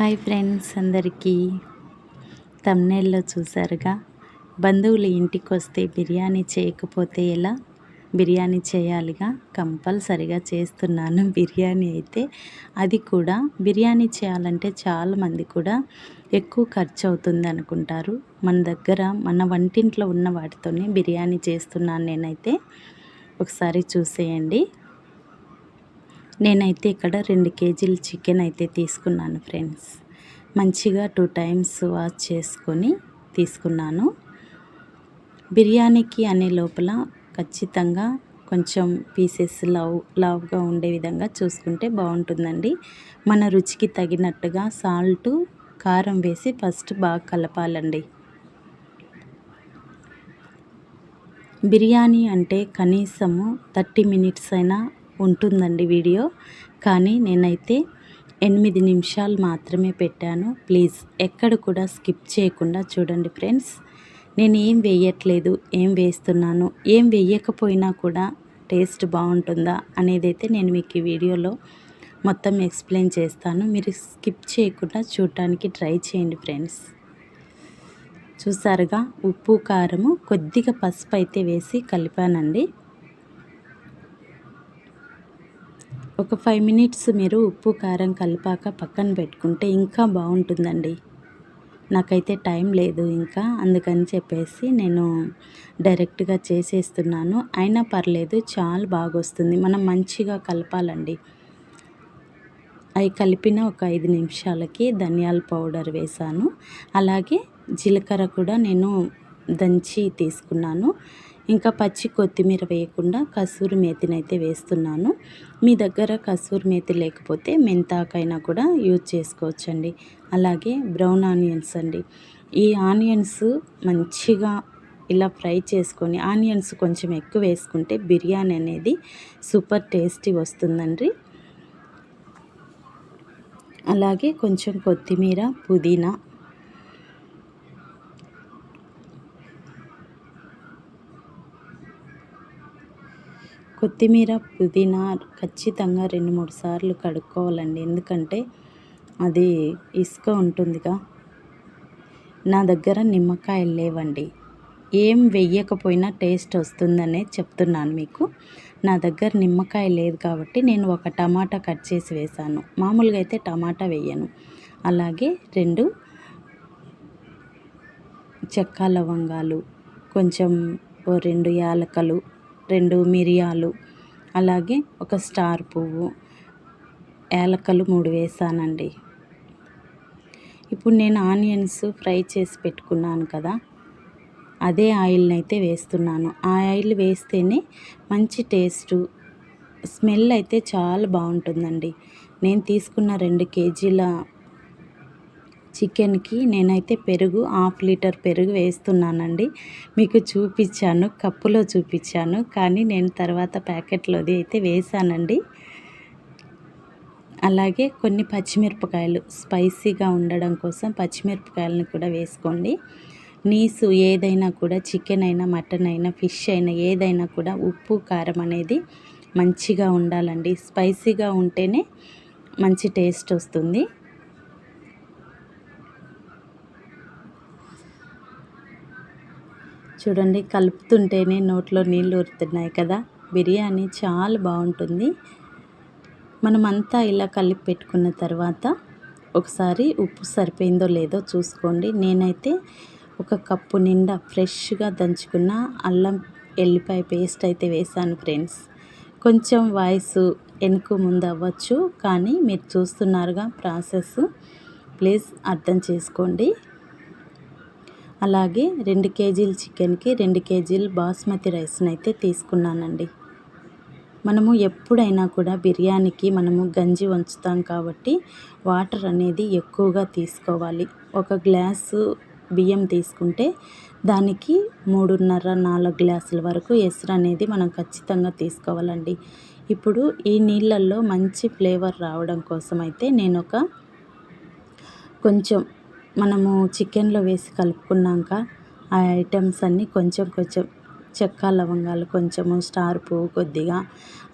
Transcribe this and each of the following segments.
Hi friends అందరికీ. తమ్నేల్లో చూసారుగా బంధువులు ఇంటికి వస్తే బిర్యానీ చేయకపోతే ఎలా? బిర్యానీ చేయాలిగా? కంపల్సరిగా చేస్తున్నాను బిర్యానీ అయితే. అది కూడా బిర్యానీ చేయాలంటే చాలామంది కూడా ఎక్కువ ఖర్చు అవుతుంది అనుకుంటారు. మన దగ్గర మన వంటింట్లో ఉన్న వాటితోనే బిర్యానీ చేస్తున్నాను నేనైతే. ఒకసారి చూసేయండి. నేనైతే ఇక్కడ రెండు కేజీలు చికెన్ అయితే తీసుకున్నాను ఫ్రెండ్స్ మంచిగా టూ టైమ్స్ వాష్ చేసుకొని తీసుకున్నాను. బిర్యానీకి అనే లోపల ఖచ్చితంగా కొంచెం పీసెస్ లవ్ లవ్గా ఉండే విధంగా చూసుకుంటే బాగుంటుందండి. మన రుచికి తగినట్టుగా సాల్ట్ కారం వేసి ఫస్ట్ బాగా కలపాలండి. బిర్యానీ అంటే కనీసము థర్టీ మినిట్స్ అయినా ఉంటుందండి వీడియో. కానీ నేనైతే ఎనిమిది నిమిషాలు మాత్రమే పెట్టాను. ప్లీజ్ ఎక్కడ కూడా స్కిప్ చేయకుండా చూడండి ఫ్రెండ్స్. నేను ఏం వేయట్లేదు ఏం వేస్తున్నాను ఏం వేయకపోయినా కూడా టేస్ట్ బాగుంటుందా అనేది అయితే నేను మీకు ఈ వీడియోలో మొత్తం ఎక్స్ప్లెయిన్ చేస్తాను. మీరు స్కిప్ చేయకుండా చూడటానికి ట్రై చేయండి ఫ్రెండ్స్. చూసారుగా ఉప్పు కారము కొద్దిగా పసుపు అయితే వేసి కలిపానండి. ఒక ఫైవ్ మినిట్స్ మీరు ఉప్పు కారం కలిపాక పక్కన పెట్టుకుంటే ఇంకా బాగుంటుందండి. నాకైతే టైం లేదు ఇంకా అందుకని చెప్పేసి నేను డైరెక్ట్గా చేసేస్తున్నాను. అయినా పర్లేదు చాలా బాగా వస్తుంది మనం మంచిగా కలపాలండి. అవి కలిపిన ఒక ఐదు నిమిషాలకి ధనియాల పౌడర్ వేసాను. అలాగే జీలకర్ర కూడా నేను దంచి తీసుకున్నాను. ఇంకా పచ్చి కొత్తిమీర వేయకుండా కసూరి మేతిని అయితే వేస్తున్నాను. మీ దగ్గర కసూరి మేతి లేకపోతే మెంతాకైనా కూడా యూజ్ చేసుకోవచ్చండి. అలాగే బ్రౌన్ ఆనియన్స్ అండి. ఈ ఆనియన్స్ మంచిగా ఇలా ఫ్రై చేసుకొని ఆనియన్స్ కొంచెం ఎక్కువ వేసుకుంటే బిర్యానీ అనేది సూపర్ టేస్టీ వస్తుందండి. అలాగే కొంచెం కొత్తిమీర పుదీనా కొత్తిమీర పుదీనా ఖచ్చితంగా రెండు మూడు సార్లు కడుక్కోవాలండి. ఎందుకంటే అది ఇసుక ఉంటుందిగా. నా దగ్గర నిమ్మకాయలు లేవండి. ఏం వెయ్యకపోయినా టేస్ట్ వస్తుందనే చెప్తున్నాను మీకు. నా దగ్గర నిమ్మకాయ లేదు కాబట్టి నేను ఒక టమాటా కట్ చేసి వేసాను మామూలుగా అయితే టమాటా వేయను. అలాగే రెండు చెక్క లవంగాలు కొంచెం ఓ రెండు యాలకలు రెండు మిరియాలు అలాగే ఒక స్టార్ పువ్వు యాలకలు మూడు వేసానండి. ఇప్పుడు నేను ఆనియన్స్ ఫ్రై చేసి పెట్టుకున్నాను కదా అదే ఆయిల్ని అయితే వేస్తున్నాను. ఆ ఆయిల్ వేస్తేనే మంచి టేస్టు స్మెల్ అయితే చాలా బాగుంటుందండి. నేను తీసుకున్న రెండు కేజీల చికెన్కి నేనైతే పెరుగు హాఫ్ లీటర్ పెరుగు వేస్తున్నానండి. మీకు చూపించాను కప్పులో చూపించాను కానీ నేను తర్వాత ప్యాకెట్లోది అయితే వేసానండి. అలాగే కొన్ని పచ్చిమిరపకాయలు స్పైసీగా ఉండడం కోసం పచ్చిమిరపకాయలను కూడా వేసుకోండి. నీసు ఏదైనా కూడా చికెన్ అయినా మటన్ అయినా ఫిష్ అయినా ఏదైనా కూడా ఉప్పు కారం అనేది మంచిగా ఉండాలండి. స్పైసీగా ఉంటేనే మంచి టేస్ట్ వస్తుంది. చూడండి కలుపుతుంటేనే నోట్లో నీళ్ళు ఊరుతున్నాయి కదా. బిర్యానీ చాలా బాగుంటుంది. మనమంతా ఇలా కలిపి పెట్టుకున్న తర్వాత ఒకసారి ఉప్పు సరిపోయిందో లేదో చూసుకోండి. నేనైతే ఒక కప్పు నిండా ఫ్రెష్గా దంచుకున్న అల్లం ఎల్లిపాయ పేస్ట్ అయితే వేసాను ఫ్రెండ్స్. కొంచెం వాయిస్ వెనుక ముందు అవ్వచ్చు కానీ మీరు చూస్తున్నారుగా ప్రాసెస్. ప్లీజ్ అర్థం చేసుకోండి. అలాగే రెండు కేజీల చికెన్కి రెండు కేజీలు బాస్మతి రైస్ని అయితే తీసుకున్నానండి. మనము ఎప్పుడైనా కూడా బిర్యానీకి మనము గంజి వంచుతాం కాబట్టి వాటర్ అనేది ఎక్కువగా తీసుకోవాలి. ఒక గ్లాసు బియ్యం తీసుకుంటే దానికి మూడున్నర నాలుగు గ్లాసుల వరకు ఎసురు అనేది మనం ఖచ్చితంగా తీసుకోవాలండి. ఇప్పుడు ఈ నీళ్ళల్లో మంచి ఫ్లేవర్ రావడం కోసం అయితే నేను ఒక కొంచెం మనము చికెన్లో వేసి కలుపుకున్నాక ఆ ఐటమ్స్ అన్నీ కొంచెం కొంచెం చెక్క లవంగాలు కొంచెము స్టార్ పువ్వు కొద్దిగా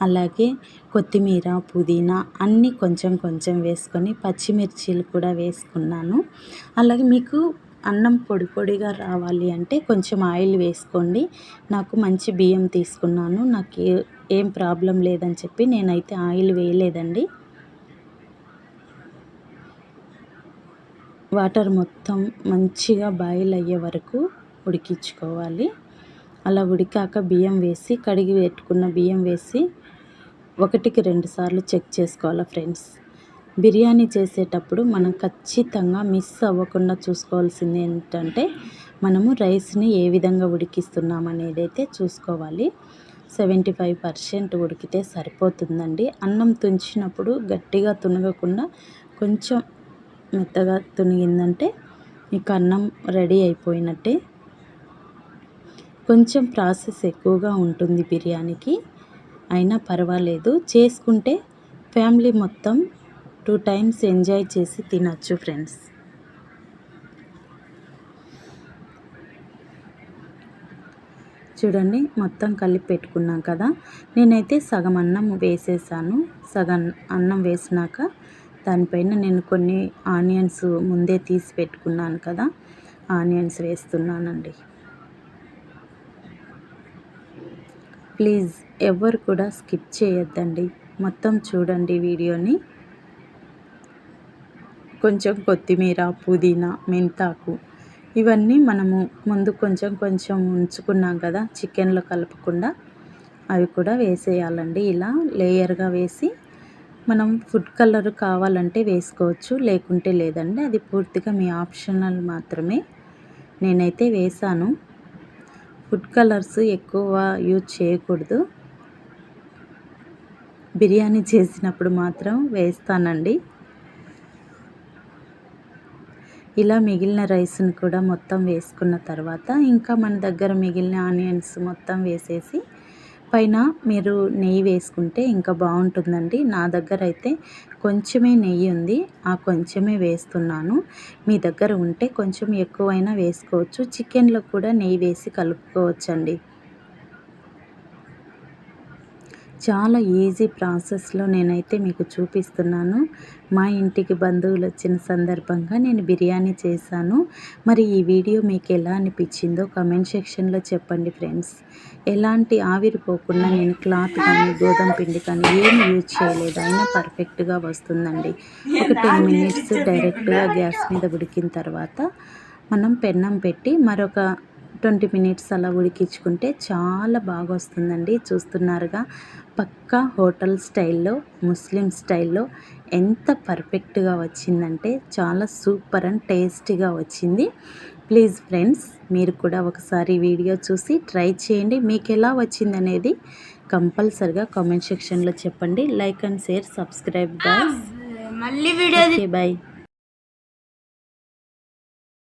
అలాగే కొత్తిమీర పుదీనా అన్నీ కొంచెం కొంచెం వేసుకొని పచ్చిమిర్చీలు కూడా వేసుకున్నాను. అలాగే మీకు అన్నం పొడి పొడిగా రావాలి అంటే కొంచెం ఆయిల్ వేసుకోండి. నాకు మంచి బియ్యం తీసుకున్నాను. నాకు ఏం ప్రాబ్లం లేదని చెప్పి నేనైతే ఆయిల్ వేయలేదండి. వాటర్ మొత్తం మంచిగా బాయిల్ అయ్యే వరకు ఉడికించుకోవాలి. అలా ఉడికాక బియ్యం వేసి కడిగి పెట్టుకున్న బియ్యం వేసి ఒకటికి రెండు సార్లు చెక్ చేసుకోవాలి ఫ్రెండ్స్? బిర్యానీ చేసేటప్పుడు మనం ఖచ్చితంగా మిస్ అవ్వకుండా చూసుకోవాల్సింది ఏంటంటే మనము రైస్ని ఏ విధంగా ఉడికిస్తున్నాం అనేది అయితే చూసుకోవాలి. సెవెంటీ ఫైవ్ పర్సెంట్ ఉడికితే సరిపోతుందండి. అన్నం తుంచినప్పుడు గట్టిగా తునగకుండా కొంచెం మెత్తగా తునిగిందంటే మీకు అన్నం రెడీ అయిపోయినట్టే. కొంచెం ప్రాసెస్ ఎక్కువగా ఉంటుంది బిర్యానీకి. అయినా పర్వాలేదు. చేసుకుంటే ఫ్యామిలీ మొత్తం టూ టైమ్స్ ఎంజాయ్ చేసి తినచ్చు ఫ్రెండ్స్. చూడండి మొత్తం కలిపి పెట్టుకున్నాం కదా. నేనైతే సగం అన్నం వేసేసాను. సగం అన్నం వేసినాక దానిపైన నేను కొన్ని ఆనియన్స్ ముందే తీసి పెట్టుకున్నాను కదా ఆనియన్స్ వేస్తున్నానండి. ప్లీజ్ ఎవరు కూడా స్కిప్ చేయొద్దండి. మొత్తం చూడండి వీడియోని. కొంచెం కొత్తిమీర పుదీనా మెంతాకు ఇవన్నీ మనము ముందు కొంచెం కొంచెం ఉంచుకున్నాం కదా చికెన్లో కలపకుండా అవి కూడా వేసేయాలండి. ఇలా లేయర్గా వేసి మనం ఫుడ్ కలర్ కావాలంటే వేసుకోవచ్చు లేకుంటే లేదండి. అది పూర్తిగా మీ ఆప్షనల్ మాత్రమే. నేనైతే వేసాను. ఫుడ్ కలర్స్ ఎక్కువ యూజ్ చేయకూడదు. బిర్యానీ చేసినప్పుడు మాత్రం వేస్తానండి. ఇలా మిగిలిన రైస్ని కూడా మొత్తం వేసుకున్న తర్వాత ఇంకా మన దగ్గర మిగిలిన ఆనియన్స్ మొత్తం వేసేసి పైన మీరు నెయ్యి వేసుకుంటే ఇంకా బాగుంటుందండి. నా దగ్గర అయితే కొంచెమే నెయ్యి ఉంది. ఆ కొంచెమే వేస్తున్నాను. మీ దగ్గర ఉంటే కొంచెం ఎక్కువైనా వేసుకోవచ్చు. చికెన్లో కూడా నెయ్యి వేసి కలుపుకోవచ్చండి. చాలా ఈజీ ప్రాసెస్లో నేనైతే మీకు చూపిస్తున్నాను. మా ఇంటికి బంధువులు వచ్చిన సందర్భంగా నేను బిర్యానీ చేశాను. మరి ఈ వీడియో మీకు ఎలా అనిపించిందో కమెంట్ సెక్షన్లో చెప్పండి ఫ్రెండ్స్ ఎలాంటి ఆవిరిపోకుండా నేను క్లాత్ కానీ గోధుమ పిండి కానీ ఏమి యూజ్ చేయలేదు. అయినా పర్ఫెక్ట్గా వస్తుందండి. ఒక టెన్ మినిట్స్ డైరెక్ట్గా గ్యాస్ మీద ఉడికిన తర్వాత మనం పెన్నం పెట్టి మరొక ట్వంటీ మినిట్స్ అలా ఉడికించుకుంటే చాలా బాగా వస్తుందండి చూస్తున్నారుగా పక్కా హోటల్ స్టైల్లో ముస్లిం స్టైల్లో ఎంత పర్ఫెక్ట్గా వచ్చిందంటే చాలా సూపర్ అండ్ టేస్టీగా వచ్చింది. ప్లీజ్ ఫ్రెండ్స్ మీరు కూడా ఒకసారి వీడియో చూసి ట్రై చేయండి. మీకు ఎలా వచ్చింది అనేది కంపల్సరిగా కామెంట్ సెక్షన్లో చెప్పండి. Like and share subscribe bye మళ్ళీ వీడియో బాయ్.